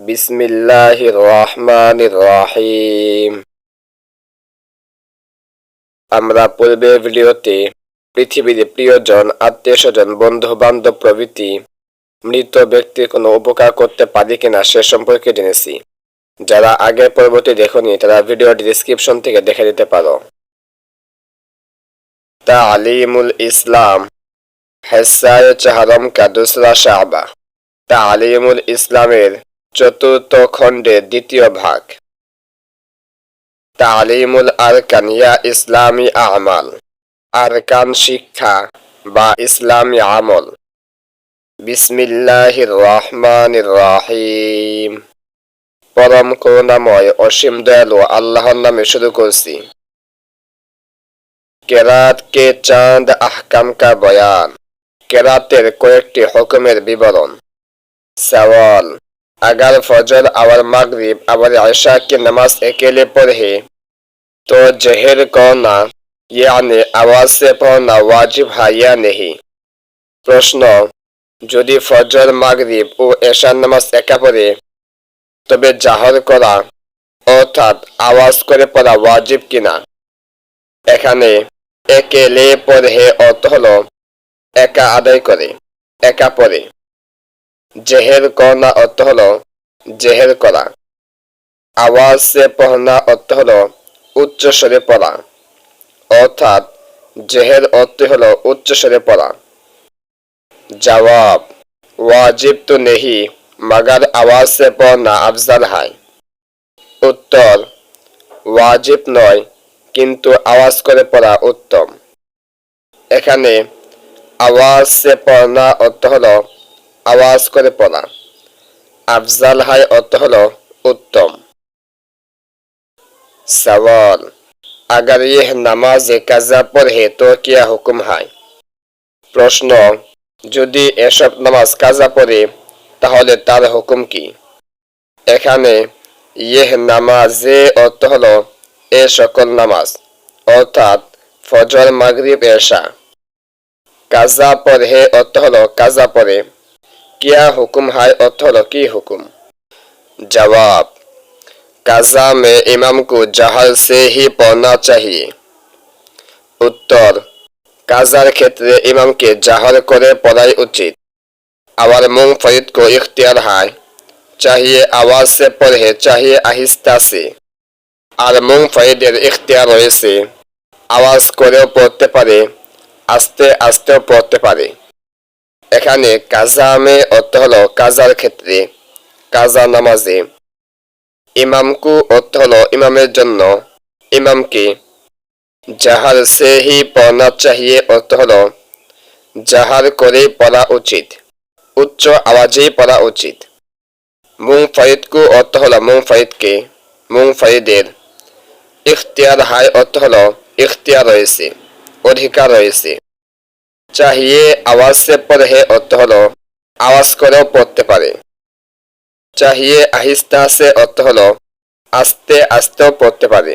বিসমিল্লাহির রহমানির রহিম। আমরা পূর্বের ভিডিওতে পৃথিবীর প্রিয়জন আত্মীয় স্বজন বন্ধু বান্ধব প্রভৃতি, মৃত ব্যক্তির কোনো উপকার করতে পারি কিনা সে সম্পর্কে জেনেছি। যারা আগের পরবর্তী দেখনি, তারা ভিডিওর ডিসক্রিপশন থেকে দেখে দিতে পারো। তা তালিমুল ইসলাম হেসায় চাহরম কা দুসরা শাহবা তালিমুল ইসলামের চতুর্থ খণ্ডে দ্বিতীয় ভাগ। তালিমুল আরকানিয়া ইসলামী আমাল। আরকান শিক্ষা বা ইসলামী আমল। বিসমিল্লাহ রহমান রাহিম পরম করুণাময় অসীম দয়ালু আল্লাহর নামে শুরু করছি। কেরাত কে চাঁদ আহকাম কা বয়ান। কেরাতের কয়েকটি হকমের বিবরণ। সওয়াল अगर फजर और मगरिब और आयशा की नमाज अकेले पढ़े तो जहर करना यानी आवाज से पढ़ना वाजिब है या नहीं প্রশ্ন যদি ফজর মাগরিব ও এশার নামাজ একা পড়ে তবে জাহর করা অর্থাৎ আওয়াজ করে পড়া ওয়াজিব কিনা এখানে একেলে পড়ে অর্থ হলো একা আদায় করে একা পড়ে জেহের করনা অর্থ হলো, জেহের করা আওয়াজ সে পড়না অর্থ হলো, উচ্চ স্বরে পড়া। অর্থাৎ, জেহের অর্থ হলো উচ্চ স্বরে পড়া। জবাব, ওয়াজিব তো নেহি, মগর আওয়াজ পড়না আফজাল হয় উত্তর, ওয়াজিব নয়, কিন্তু আওয়াজ করে পড়া উত্তম। এখানে, আওয়াজ সে পড়না অর্থ হলো আওয়াজ করে পড়া আফজাল হাই অর্থ হল উত্তম সওয়াল अगर यह नमाज কাজা পড়ে তো কিয়া হুকুম হয় প্রশ্ন যদি এসব নামাজ কাজা পড়ে তাহলে তার হুকুম কি এখানে ইহ নামাজে অর্থ হল এ সকল নামাজ অর্থাৎ ফজর মাগরিব এশা কাজা পড়ে অর্থ হল কাজা পড়ে क्या हुक्म है अथल की हुक्म जवाब काजा में इमाम को जहर से ही पढ़ना चाहिए উত্তর কাজার ক্ষেত্রে ইমামকে জাহার করে পড়াই উচিত আবার মুং ফরিদ को इख्तियार है चाहिए आवाज से पढ़े चाहिए আহিস্তা সে আর মুং ফরিদের ইখতিয়ার রয়েছে আওয়াজ করেও পড়তে পারে আস্তে আস্তেও পড়তে পারে এখানে কাজামে অর্থ হল কাজার ক্ষেত্রে, কাজা নামাজে। ইমামকু অর্থ হল ইমামের জন্য। ইমামকে জাহার সে হি পড়না চাহিয়ে অর্থ হল জাহার করে পড়া উচিত, উচ্চ আওয়াজেই পড়া উচিত। মুং ফরিদকু অর্থ হল মুং ফরিদকে মুং ফরিদের ইখতিয়ার হাই অর্থ হল ইখতিয়ার রয়েছে, অধিকার রয়েছে। চাহিয়ে আওয়াজ সে পড়ে অর্থ হলো আওয়াজ করেও পড়তে পারে। চাহিয়ে আহিস্তা সে অর্থ হলো আস্তে আস্তেও পড়তে পারে।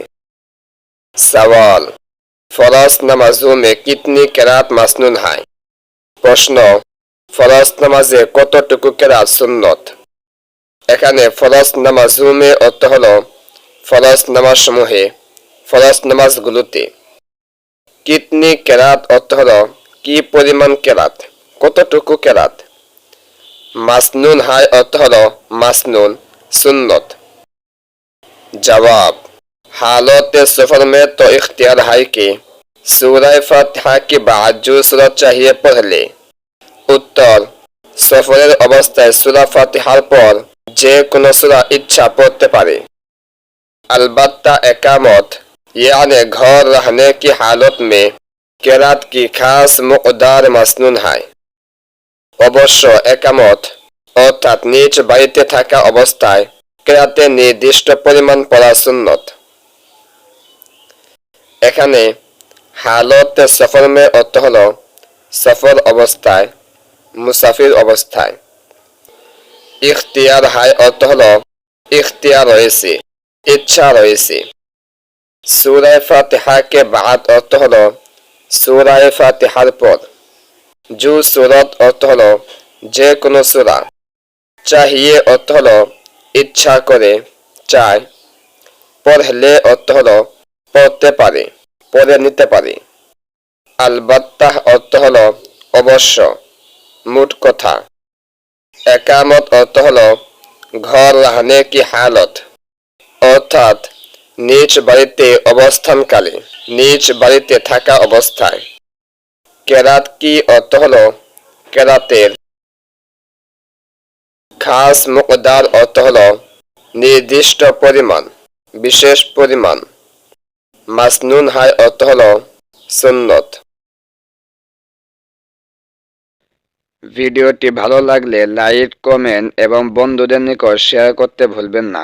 সওয়াল, ফরজ নামাজু মে কিতনি কেরাত মাসনুন হয়? প্রশ্ন, ফরজ নামাজে কতটুকু কেরাত সুন্নত? এখানে ফরজ নামাজু মে অর্থ হল ফরজ নামাজ সমূহে ফরজ নামাজগুলোতে। কিতনি কেরাত অর্থ হলো কি পরিমাণ কেরাত কতটুকু কেরাত মাসনুন হাই অর্থ হল মাসনুন সুন্নত জবাব हालत सफर में तो इख्तियार है कि सूरह फातिहा के बाद जो सूरत चाहिए पढ़ ले উত্তর সফরের অবস্থায় সুরা ফাতিহার পর যে কোনো সুরা ইচ্ছা পড়তে পারে अलबत्ता एकामत यानी घर रहने की हालत में কেরাত কি খাস মুকদার মাসনুন হয় অবশ্য একামত অর্থাৎ নিজ বাড়িতে থাকা অবস্থায় কেরাতে নির্দিষ্ট পরিমাণ পড়া সুন্নত এখানে হালত সফরমে অর্থ হল সফর অবস্থায় মুসাফির অবস্থায় ইখতিয়ার হাই অর্থ হল ইখতিয়ার রয়েছে ইচ্ছা রয়েছে সুরায় ফাতিহাকে বাদ অর্থ হল সুরায় ফাতিহার পর। জু সুরত অর্থ হল যে কোনো সুরা। চাহিয়ে অর্থ হল ইচ্ছা করে, চায়। পড়লে অর্থ হল পড়তে পারে, পড়ে নিতে পারে। আলবাত্তাহ অর্থ হল অবশ্য, মোট কথা। একামত অর্থ হল ঘর রাহনে কি হালত। অর্থাৎ নিজ বাড়িতে অবস্থানকালে, নিজ বাড়িতে থাকা অবস্থায়। কেরাত কি অর্থ হল? কেরাতের খাস মুকদার অর্থ হল নির্দিষ্ট পরিমাণ, বিশেষ পরিমাণ। মাসনুন হাই অর্থ হল সুন্নত। ভিডিওটি ভালো লাগলে লাইক, কমেন্ট এবং বন্ধুদের নিকট শেয়ার করতে ভুলবেন না।